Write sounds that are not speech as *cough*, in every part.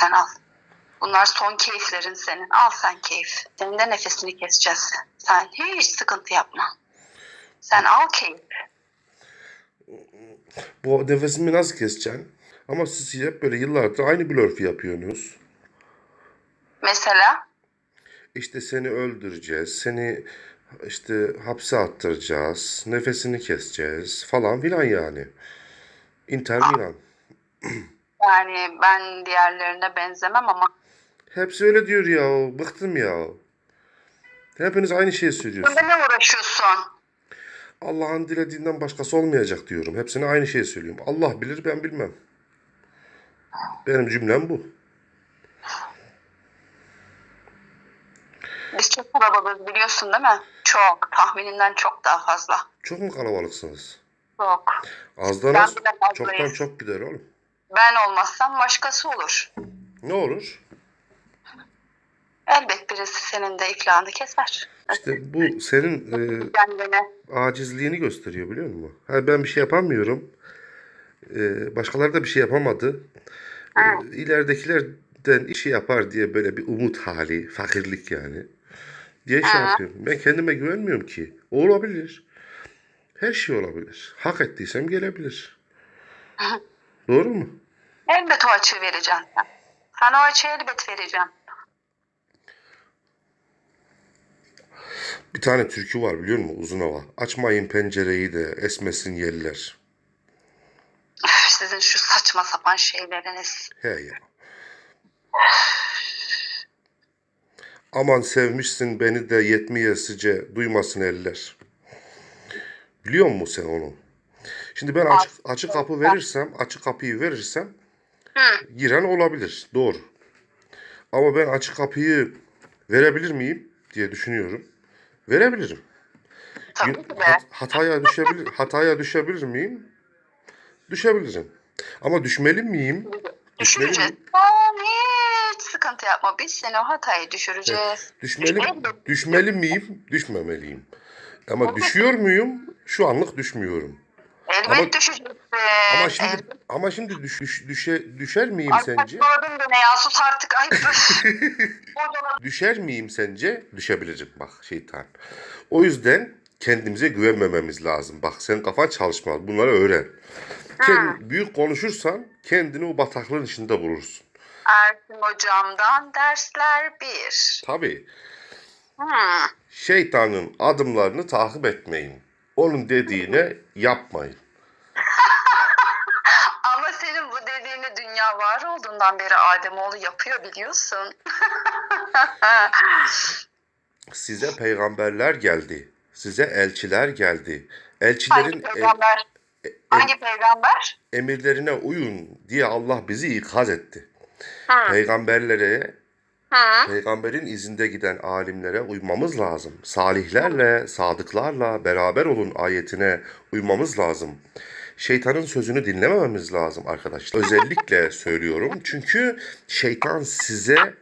Sen al. Bunlar son keyiflerin senin. Al sen keyif. Senin de nefesini keseceğiz. Sen hiç sıkıntı yapma. Sen al keyif. Bu nefesimi nasıl keseceksin? Ama siz hep böyle yıllardır aynı blörfü yapıyorsunuz. Mesela İşte seni öldüreceğiz, seni işte hapse attıracağız, nefesini keseceğiz falan filan yani. Inter Milan. *clears throat* yani ben diğerlerine benzemem ama Hepsi öyle diyor ya. Bıktım ya. Hepiniz aynı şeyi söylüyorsunuz. Bunda ne uğraşıyorsun? Allah'ın dilediğinden başkası olmayacak diyorum. Hepsine aynı şeyi söylüyorum. Allah bilir ben bilmem. Benim cümlem bu. Biz çok kalabalığız biliyorsun değil mi? Çok. Tahmininden çok daha fazla. Çok mu kalabalıksınız? Çok. Azdan Ben az, çoktan çok gider oğlum. Ben olmazsam başkası olur. Ne olur? Elbet birisi senin de iklanı keser. İşte bu senin e, Kendine. acizliğini gösteriyor biliyor musun? Ha, ben bir şey yapamıyorum. E, başkaları da bir şey yapamadı. E, ileridekilerden işi yapar diye böyle bir umut hali, fakirlik yani. Diye şey yapıyorum. Ben kendime güvenmiyorum ki. Olabilir. Her şey olabilir. Hak ettiysem gelebilir. *laughs* Doğru mu? Elbet o açığı vereceğim sen. Sen o açığı elbet vereceğim. Bir tane türkü var biliyor musun? Uzun hava. Açmayın pencereyi de esmesin yeller. Üf, sizin şu saçma sapan şeyleriniz. He ya. Aman sevmişsin beni de yetmeyesice duymasın eller. Biliyor musun sen onu? Şimdi ben açık, açık kapı verirsem, açık kapıyı verirsem Hı. giren olabilir. Doğru. Ama ben açık kapıyı verebilir miyim diye düşünüyorum. Verebilirim. Tabii ki de. hat- hataya düşebilir hataya düşebilir miyim? Düşebilirim. Ama düşmeli miyim? *laughs* Düşmeli Düşüreceğiz. miyim? Tamam hiç sıkıntı yapma. Biz seni o hatayı düşüreceğiz. Düşmeli Elbet. düşmeli miyim? Düşmemeliyim. Ama düşüyor muyum? Şu anlık düşmüyorum. Elbet Ama- düşeceksin. Ama şimdi Elbet. ama şimdi düş, düş- düşe, düşer miyim Ay sence? saçmaladın beni ya sus artık. Ay *laughs* Düşer miyim sence? Düşebilirim bak şeytan. O yüzden kendimize güvenmememiz lazım. Bak sen kafan çalışmaz. Bunları öğren. Kendin, büyük konuşursan kendini o bataklığın içinde bulursun. Ersin hocamdan dersler bir. Tabii. Hmm. Şeytanın adımlarını takip etmeyin. Onun dediğine yapmayın. *laughs* Ama senin bu dediğini dünya var olduğundan beri Ademoğlu yapıyor biliyorsun. *laughs* Size peygamberler geldi. Size elçiler geldi. Hangi Elçilerin e- peygamber? Hangi peygamber? emirlerine uyun diye Allah bizi ikaz etti. Hı. Peygamberlere, Hı. peygamberin izinde giden alimlere uymamız lazım. Salihlerle, sadıklarla beraber olun ayetine uymamız lazım. Şeytanın sözünü dinlemememiz lazım arkadaşlar. Özellikle *laughs* söylüyorum çünkü şeytan size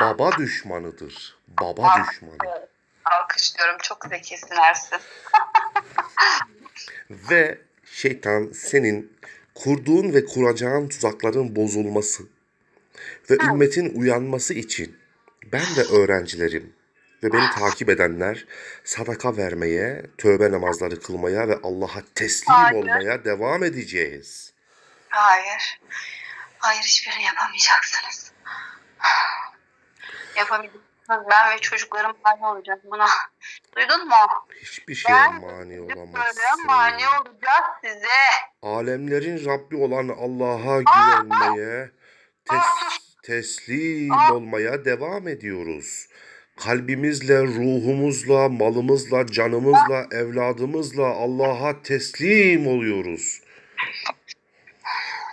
baba düşmanıdır. Baba düşmanı. Alkışlıyorum. Çok zekisin Ersin. Ve şeytan senin kurduğun ve kuracağın tuzakların bozulması ve ümmetin uyanması için ben ve öğrencilerim ve beni takip edenler sadaka vermeye, tövbe namazları kılmaya ve Allah'a teslim Hayır. olmaya devam edeceğiz. Hayır. Hayır hiçbirini yapamayacaksınız. *sighs* Yapamayacaksınız. Ben ve çocuklarım mani olacak buna. Duydun mu? Hiçbir şeye Ben mani olamazsın. mani olacağız size. Alemlerin Rabbi olan Allah'a güvenmeye, tes- teslim olmaya devam ediyoruz. Kalbimizle, ruhumuzla, malımızla, canımızla, evladımızla Allah'a teslim oluyoruz.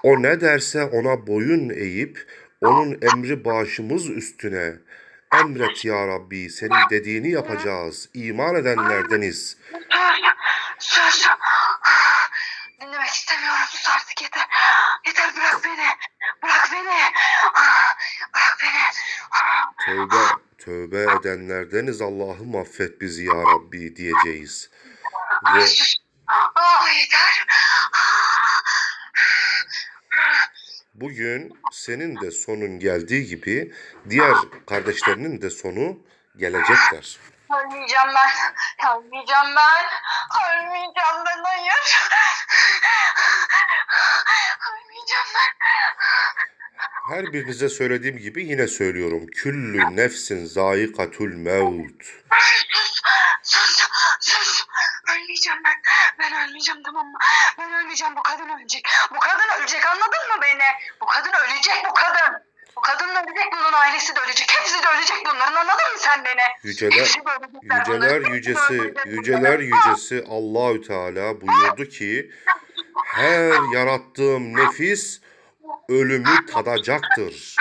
O ne derse ona boyun eğip onun emri başımız üstüne. Emret ya Rabbi senin dediğini yapacağız. İman edenlerdeniz. Sus. Dinlemek istemiyorum. Sus artık yeter. Yeter bırak beni. Bırak beni. Bırak beni. Tövbe, tövbe edenlerdeniz Allah'ım affet bizi ya Rabbi diyeceğiz. Ve. Ah yeter. bu bugün senin de sonun geldiği gibi diğer kardeşlerinin de sonu gelecekler. Ölmeyeceğim ben. Ölmeyeceğim ben. Ölmeyeceğim ben hayır. Ölmeyeceğim ben. Her birinize söylediğim gibi yine söylüyorum. Küllü nefsin zayikatul mevt. Sus. Sus. Sus. Ölmeyeceğim ben. Ben ölmeyeceğim tamam mı? Ben ölmeyeceğim. Bu kadın ölecek. Bu kadın ölecek anladın mı beni? Bu kadın ölecek bu kadın. Bu kadın ölecek bunun ailesi de ölecek. Hepsi de ölecek bunların anladın mı sen beni? Yüceler, Hepsi de ölecekler yüceler bunların. yücesi, Hepsi de ölecek yüceler bunların. yücesi Allahü Teala buyurdu ki her yarattığım nefis ölümü tadacaktır.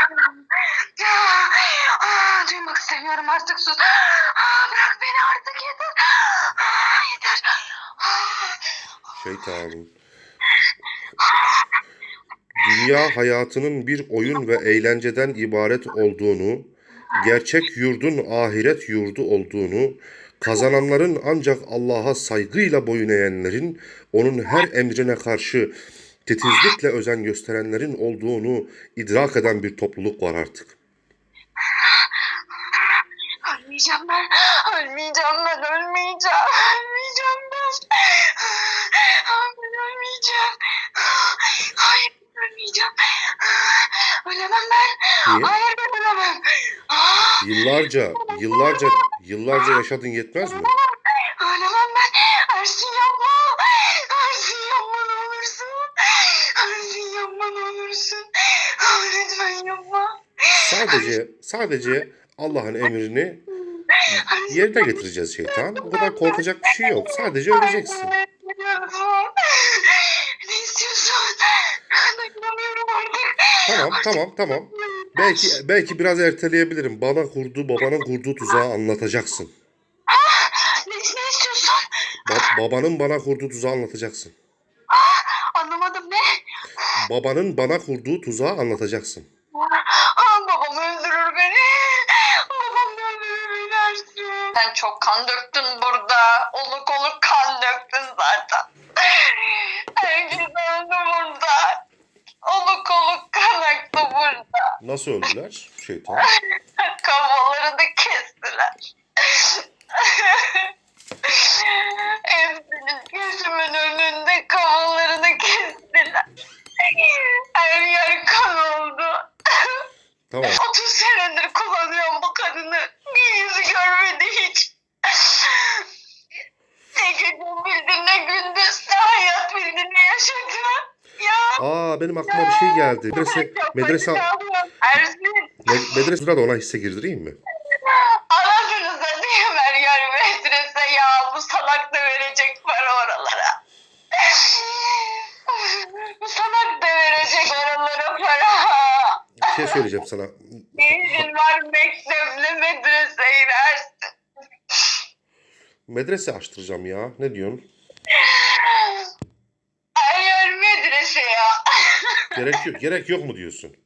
Aa, duymak istemiyorum artık sus. Aa, bırak beni artık yeter. Aa, yeter. Aa, Şeytanım. Dünya hayatının bir oyun ve eğlenceden ibaret olduğunu, gerçek yurdun ahiret yurdu olduğunu, kazananların ancak Allah'a saygıyla boyun eğenlerin, onun her emrine karşı titizlikle özen gösterenlerin olduğunu idrak eden bir topluluk var artık. Ölmeyeceğim ben. Ölmeyeceğim ben. Ölmeyeceğim. Ölmeyeceğim ben. Ölmeyeceğim. Hayır ölmeyeceğim. Ölemem ben. Niye? Hayır ben ölemem. Aa, Yıllarca, yıllarca, yıllarca yaşadın yetmez mi? Ölemem ben. Ersin yapma. Ersin yapma ne olursun. Ersin yapma ne olursun. Aa, Lütfen yapma. Sadece, sadece Allah'ın emrini yerine getireceğiz şeytan. Bu kadar korkacak bir şey yok. Sadece öleceksin. Tamam, tamam, tamam. Belki belki biraz erteleyebilirim. Bana kurduğu, babanın kurduğu tuzağı anlatacaksın. Ne, ne istiyorsun? Ba- babanın bana kurduğu tuzağı anlatacaksın. Anlamadım ne? Babanın bana kurduğu tuzağı anlatacaksın. Aa, babam öldürür beni. Babam öldürür beni Ersin. Sen çok kan döktün burada. Oluk oluk kan döktün zaten. Herkes öldü burada. Oluk oluk kan aktı burada. Nasıl öldüler? Şeytan. *laughs* Kafalarını kestiler. *laughs* Hepsinin gözümün önünde kafalarını kestiler. Her yer kan oldu. Tamam. *laughs* 30 senedir kullanıyorum bu kadını. Bir yüzü görmedi hiç. Ne gece bildi ne gündüz ne hayat bildi ne yaşadı. Ya. Aa benim aklıma bir şey geldi. Medrese, medrese, Ersin. med- medrese da ona hisse girdireyim mi? Anasınıza diye Meryem medrese ya. Bu salak da verecek para oralara. Bu salak da verecek oralara para. Bir şey söyleyeceğim sana. İşin var mektepli medreseye inersin. Medrese açtıracağım ya. Ne diyorsun? Gerek yok, gerek yok mu diyorsun?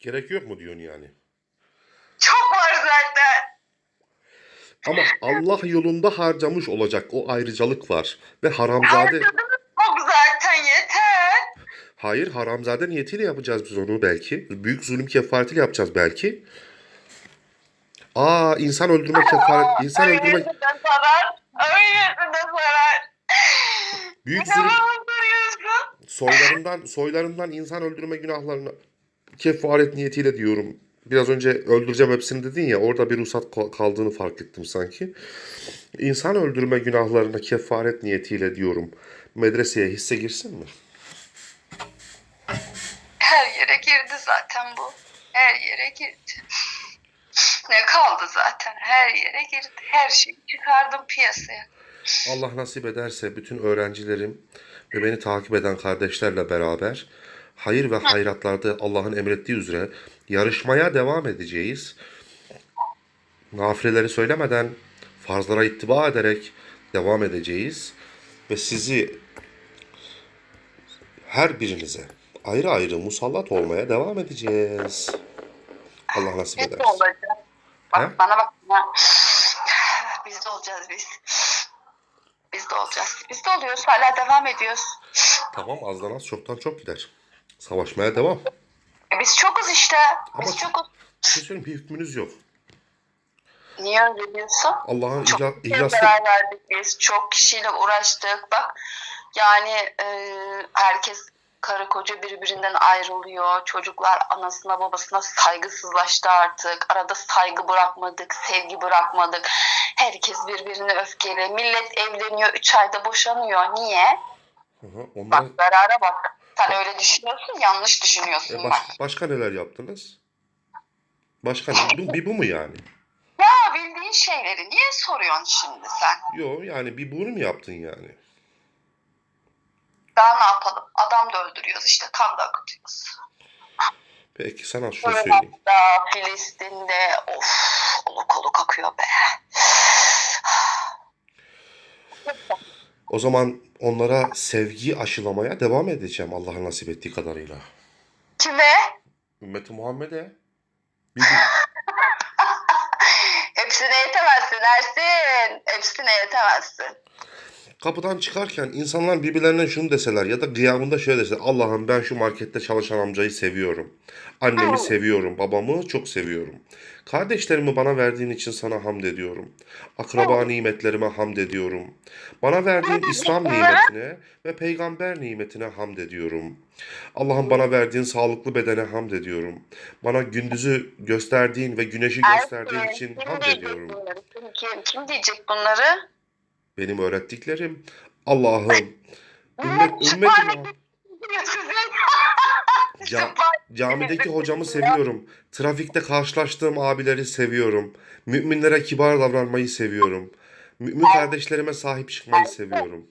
Gerek yok mu diyorsun yani? Çok var zaten. Ama Allah yolunda harcamış olacak o ayrıcalık var. Ve haramzade... Harcadınız çok zaten yeter. Hayır haramzade niyetiyle yapacağız biz onu belki. Büyük zulüm kefaretiyle yapacağız belki. Aa insan öldürme kefaret... insan öldürme... Öylesi de zarar. Öylesi de zarar. Büyük zulüm... Soylarından, soylarından insan öldürme günahlarına kefaret niyetiyle diyorum. Biraz önce öldüreceğim hepsini dedin ya orada bir ruhsat ka- kaldığını fark ettim sanki. İnsan öldürme günahlarına kefaret niyetiyle diyorum. Medreseye hisse girsin mi? Her yere girdi zaten bu. Her yere girdi. Ne kaldı zaten? Her yere girdi. Her şeyi çıkardım piyasaya. Allah nasip ederse bütün öğrencilerim ve beni takip eden kardeşlerle beraber hayır ve hayratlarda Allah'ın emrettiği üzere yarışmaya devam edeceğiz. Nafileleri söylemeden farzlara ittiba ederek devam edeceğiz ve sizi her birinize ayrı ayrı musallat olmaya devam edeceğiz. Allah nasip olacağız. Bak bana bak. bana. Biz de olacağız biz. Biz de olacağız. Biz de oluyoruz. Hala devam ediyoruz. Tamam azdan az çoktan çok gider. Savaşmaya devam. E biz çokuz işte. Biz Ama- çokuz. Bir şey söyleyeyim bir hükmünüz yok. Niye öyle diyorsun? Allah'ın Çok ihla, ihlaslı... verdik biz. Çok kişiyle uğraştık. Bak yani e, herkes karı koca birbirinden ayrılıyor. Çocuklar anasına babasına saygısızlaştı artık. Arada saygı bırakmadık, sevgi bırakmadık. Herkes birbirine öfkeli. Millet evleniyor, üç ayda boşanıyor. Niye? Hı hı. Bak zarara bak. Sen öyle düşünüyorsun, yanlış düşünüyorsun E, bak. baş- başka neler yaptınız? Başka ne? Bu, bir bu mu yani? Ya bildiğin şeyleri niye soruyorsun şimdi sen? Yok yani bir bunu mu yaptın yani? Daha ne yapalım? Adam da öldürüyoruz işte, kan da akıtıyoruz. Peki sana şunu söyleyeyim. Irak'ta, Filistin'de of oluk oluk akıyor be. O zaman onlara sevgi aşılamaya devam edeceğim Allah'ın nasip ettiği kadarıyla. Kime? Ümmeti Muhammed'e. *laughs* Hepsine yetemezsin Ersin. Hepsine yetemezsin. Kapıdan çıkarken insanlar birbirlerine şunu deseler ya da gıyabında şöyle deseler. Allah'ım ben şu markette çalışan amcayı seviyorum. Annemi seviyorum. Babamı çok seviyorum. Kardeşlerimi bana verdiğin için sana hamd ediyorum. Akraba nimetlerime hamd ediyorum. Bana verdiğin İslam nimetine ve peygamber nimetine hamd ediyorum. Allah'ım bana verdiğin sağlıklı bedene hamd ediyorum. Bana gündüzü gösterdiğin ve güneşi gösterdiğin için hamd ediyorum. kim, kim diyecek bunları? Benim öğrettiklerim. Allah'ım. Ümmet, ümmetim. Ca- camideki hocamı seviyorum. Trafikte karşılaştığım abileri seviyorum. Müminlere kibar davranmayı seviyorum. Mümin kardeşlerime sahip çıkmayı seviyorum.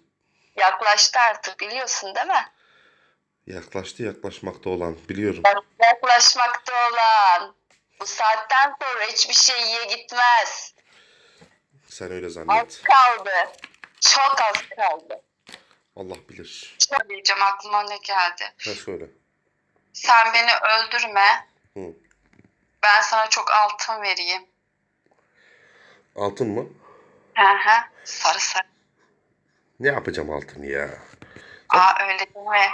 Yaklaştı artık biliyorsun değil mi? Yaklaştı yaklaşmakta olan biliyorum. Yaklaşmakta olan. Bu saatten sonra hiçbir şey iyiye gitmez. Sen öyle Az zannet. kaldı. Çok az kaldı. Allah bilir. Çok diyeceğim aklıma ne geldi. Ha söyle. Sen beni öldürme. Hı. Ben sana çok altın vereyim. Altın mı? Hı hı. Sarı sarı. Ne yapacağım altını ya? Aa öyle deme.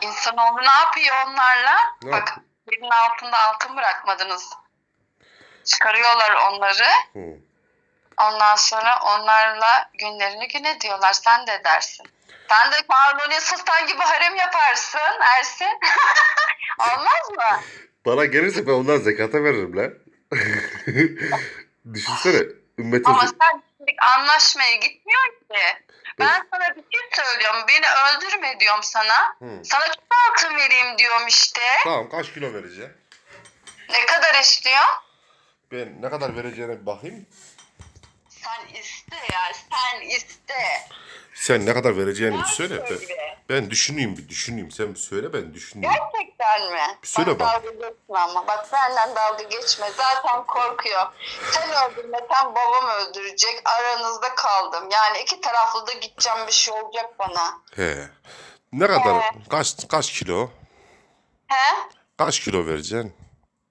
İnsanoğlu ne yapıyor onlarla? Ne Bak yap- birinin altında altın bırakmadınız. Çıkarıyorlar onları. Hı. Ondan sonra onlarla günlerini gün ediyorlar. Sen de edersin. Sen de Kanuni Sultan gibi harem yaparsın Ersin. *laughs* Olmaz mı? Bana gelirse ben ondan zekata veririm lan. *laughs* Düşünsene. Ümmetin... Ama sen şimdi anlaşmaya gitmiyor ki. Ben sana bir şey söylüyorum. Beni öldürme diyorum sana. Hı. Sana çok altın vereyim diyorum işte. Tamam kaç kilo vereceğim? Ne kadar istiyor? Ben ne kadar vereceğine bir bakayım. Sen iste ya. Sen iste. Sen ne kadar vereceğini bir söyle. Ben, ben düşüneyim bir düşüneyim. Sen bir söyle ben düşüneyim. Gerçekten mi? Bir söyle bak. bak. Dalga geçme ama. Bak benden dalga geçme. Zaten korkuyor. Sen öldürmesen babam öldürecek. Aranızda kaldım. Yani iki taraflı da gideceğim bir şey olacak bana. He. Ne kadar? Kaç kaç kilo? He? Kaç kilo vereceksin?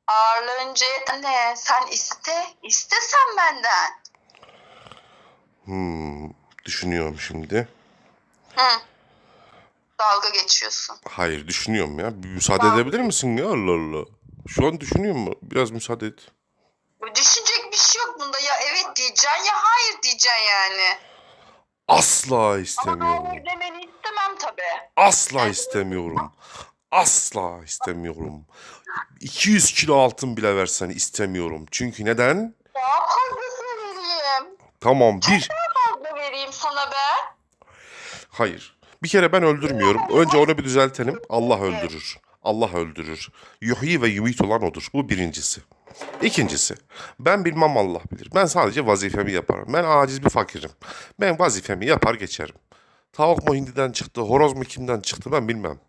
Ağırlığınca ne? Sen iste. İste sen benden. Hmm, düşünüyorum şimdi. Hı. Dalga geçiyorsun. Hayır düşünüyorum ya. Bir müsaade edebilir misin ya Allah Allah. Şu an düşünüyorum. Biraz müsaade et. Düşünecek bir şey yok bunda. Ya evet diyeceksin ya hayır diyeceksin yani. Asla Ama istemiyorum. hayır demeni istemem tabii. Asla istemiyorum. Asla istemiyorum. 200 kilo altın bile versen istemiyorum. Çünkü neden? Fazlasını vereyim. Tamam bir. Fazla vereyim sana ben. Hayır. Bir kere ben öldürmüyorum. Önce onu bir düzeltelim. Allah öldürür. Allah öldürür. Yuhyi ve yumit olan odur. Bu birincisi. İkincisi, ben bilmem Allah bilir. Ben sadece vazifemi yaparım. Ben aciz bir fakirim. Ben vazifemi yapar geçerim. Tavuk mu hindiden çıktı, horoz mu kimden çıktı ben bilmem.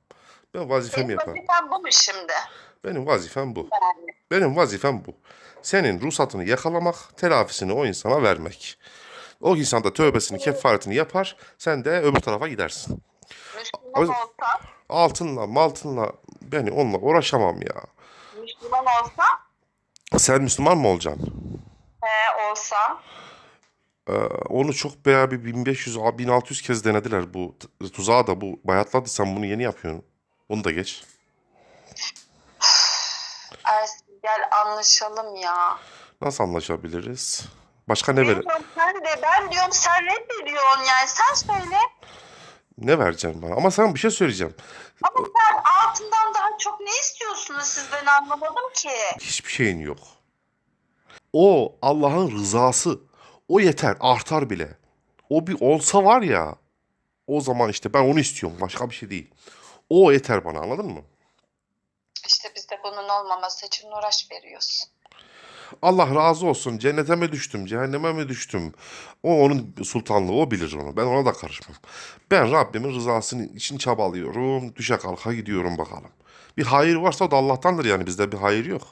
Ben vazifemi Senin yaparım. vazifen bu mu şimdi? Benim vazifem bu. Yani. Benim vazifem bu. Senin ruhsatını yakalamak, telafisini o insana vermek. O insan da tövbesini, kefaretini yapar, sen de öbür tarafa gidersin. Müslüman olsam, Altınla, maltınla beni onunla uğraşamam ya. Müslüman olsam, Sen Müslüman mı olacaksın? he olsam, Ee, onu çok bayağı bir 1500 1600 kez denediler bu t- tuzağı da bu bayatladı sen bunu yeni yapıyorsun. Onu da geç. Ersin gel anlaşalım ya. Nasıl anlaşabiliriz? Başka ne ver Bilmiyorum, sen de ben diyorum sen reddediyorsun yani sen söyle. ne vereceksin bana? Ama sana bir şey söyleyeceğim. Ama sen altından daha çok ne istiyorsunuz siz ben anlamadım ki. Hiçbir şeyin yok. O Allah'ın rızası. O yeter, artar bile. O bir olsa var ya, o zaman işte ben onu istiyorum, başka bir şey değil. O yeter bana, anladın mı? İşte biz de bunun olmaması için uğraş veriyoruz. Allah razı olsun. Cennete mi düştüm, cehenneme mi düştüm? O onun sultanlığı, o bilir onu. Ben ona da karışmam. Ben Rabbimin rızasının için çabalıyorum. Düşe kalka gidiyorum bakalım. Bir hayır varsa o da Allah'tandır yani bizde bir hayır yok.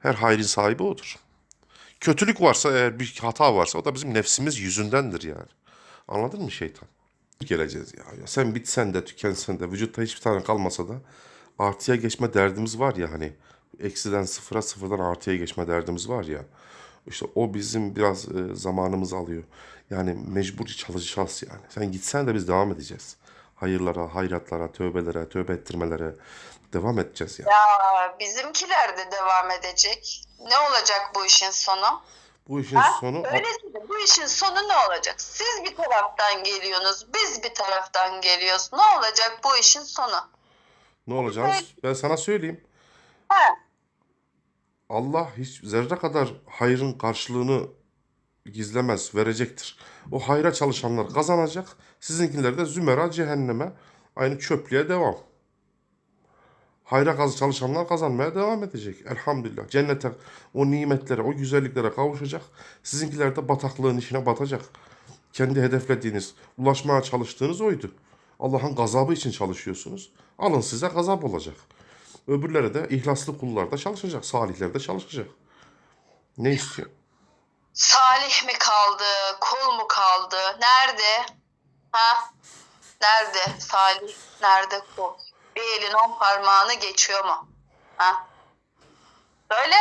Her hayrın sahibi odur. Kötülük varsa eğer bir hata varsa o da bizim nefsimiz yüzündendir yani. Anladın mı şeytan? Geleceğiz ya. ya. Sen bitsen de tükensen de vücutta hiçbir tane kalmasa da artıya geçme derdimiz var ya hani. Eksiden sıfıra sıfırdan artıya geçme derdimiz var ya. İşte o bizim biraz e, zamanımızı alıyor. Yani mecbur çalışacağız yani. Sen gitsen de biz devam edeceğiz. Hayırlara, hayratlara, tövbelere, tövbe ettirmelere devam edeceğiz yani. Ya bizimkiler de devam edecek. Ne olacak bu işin sonu? Bu işin Ha? sonu Öyleyse de bu işin sonu ne olacak? Siz bir taraftan geliyorsunuz, biz bir taraftan geliyoruz. Ne olacak bu işin sonu? Ne olacağız? Ben sana söyleyeyim. Ha, Allah hiç zerre kadar hayrın karşılığını gizlemez, verecektir. O hayra çalışanlar kazanacak. Sizinkiler de zümera cehenneme aynı çöplüğe devam. Hayra kaz çalışanlar kazanmaya devam edecek. Elhamdülillah. Cennete, o nimetlere, o güzelliklere kavuşacak. Sizinkiler de bataklığın içine batacak. Kendi hedeflediğiniz, ulaşmaya çalıştığınız oydu. Allah'ın gazabı için çalışıyorsunuz. Alın size gazap olacak. Öbürlere de ihlaslı kullar da çalışacak. Salihler de çalışacak. Ne istiyor? Salih mi kaldı, kul mu kaldı? Nerede? Ha? Nerede Salih, nerede kul? Bir elin on parmağını geçiyor mu? Ha? Söyle.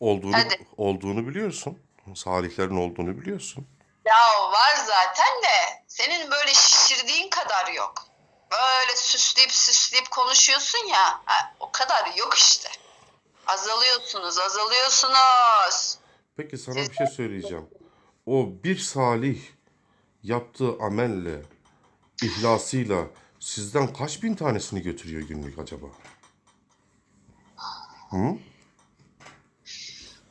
Olduğunu, Hadi. olduğunu biliyorsun. Salihlerin olduğunu biliyorsun. Ya var zaten de senin böyle şişirdiğin kadar yok. Böyle süsleyip süsleyip konuşuyorsun ya. ha, o kadar yok işte. Azalıyorsunuz, azalıyorsunuz. Peki sana bir şey söyleyeceğim. O bir salih yaptığı amelle, ihlasıyla sizden kaç bin tanesini götürüyor günlük acaba? Hı?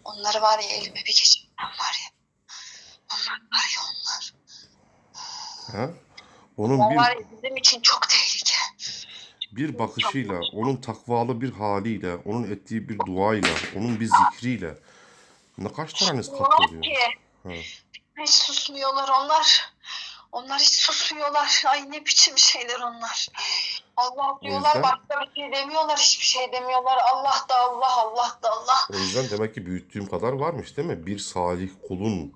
Onları var ya elime bir geçirmem var ya. Onlar ya onlar. Ha? Onun Onlar bir bizim için çok tehlike. bir bakışıyla, onun takvalı bir haliyle, onun ettiği bir duayla, onun bir zikriyle ne kaç taneniz Var katlanıyor? ki. Ha. Hiç susmuyorlar onlar. Onlar hiç susmuyorlar. Ay ne biçim şeyler onlar. Allah diyorlar yüzden- başka bir şey demiyorlar. Hiçbir şey demiyorlar. Allah da Allah, Allah da Allah. O yüzden demek ki büyüttüğüm kadar varmış değil mi? Bir salih kulun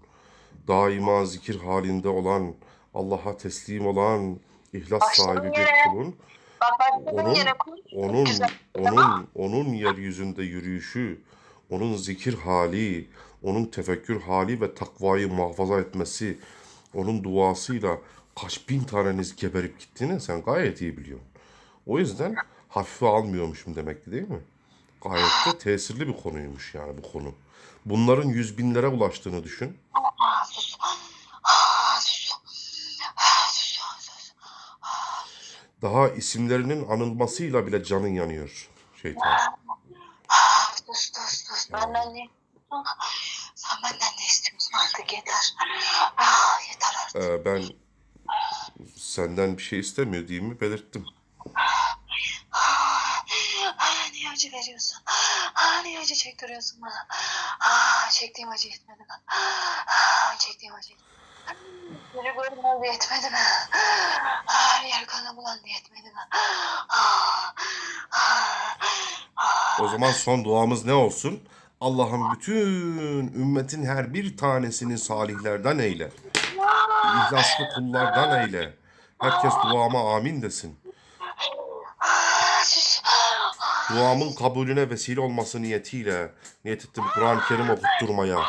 daima zikir halinde olan, Allah'a teslim olan, ihlas Başladım sahibi bir kulun, Bak Onun- onun güzel. onun onun yeryüzünde yürüyüşü, onun zikir hali, onun tefekkür hali ve takvayı muhafaza etmesi, onun duasıyla kaç bin taneniz geberip gittiğini sen gayet iyi biliyorsun. O yüzden hafife almıyormuşum demek ki değil mi? Gayet de tesirli bir konuymuş yani bu konu. Bunların yüz binlere ulaştığını düşün. Aa, sus. Aa, sus. Aa, sus. sus. Daha isimlerinin anılmasıyla bile canın yanıyor şeytan. Aa, sus sus sus. Benden ne istiyorsun? Sen benden ne istiyorsun artık yeter. Aa, yeter artık. Ee, ben senden bir şey istemiyor diye mi belirttim. Niye acı veriyorsun? *gasps* Niye acı çektiriyorsun bana? Aa, *gasps* çektiğim acı yetmedi mi? *gasps* Aa, çektiğim acı Biri görmez yetmedi mi? Her yer kana bulandı yetmedi mi? Aa, aa, aa. O zaman son duamız ne olsun? Allah'ım bütün ümmetin her bir tanesini salihlerden eyle. İhlaslı kullardan eyle. Herkes duama amin desin duamın kabulüne vesile olması niyetiyle niyet ettim Kur'an-ı Kerim okutturmaya.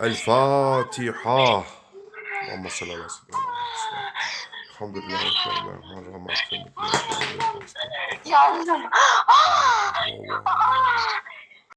El Fatiha. Amma sallallahu aleyhi ve sellem. Elhamdülillah. Yavrum. Ah!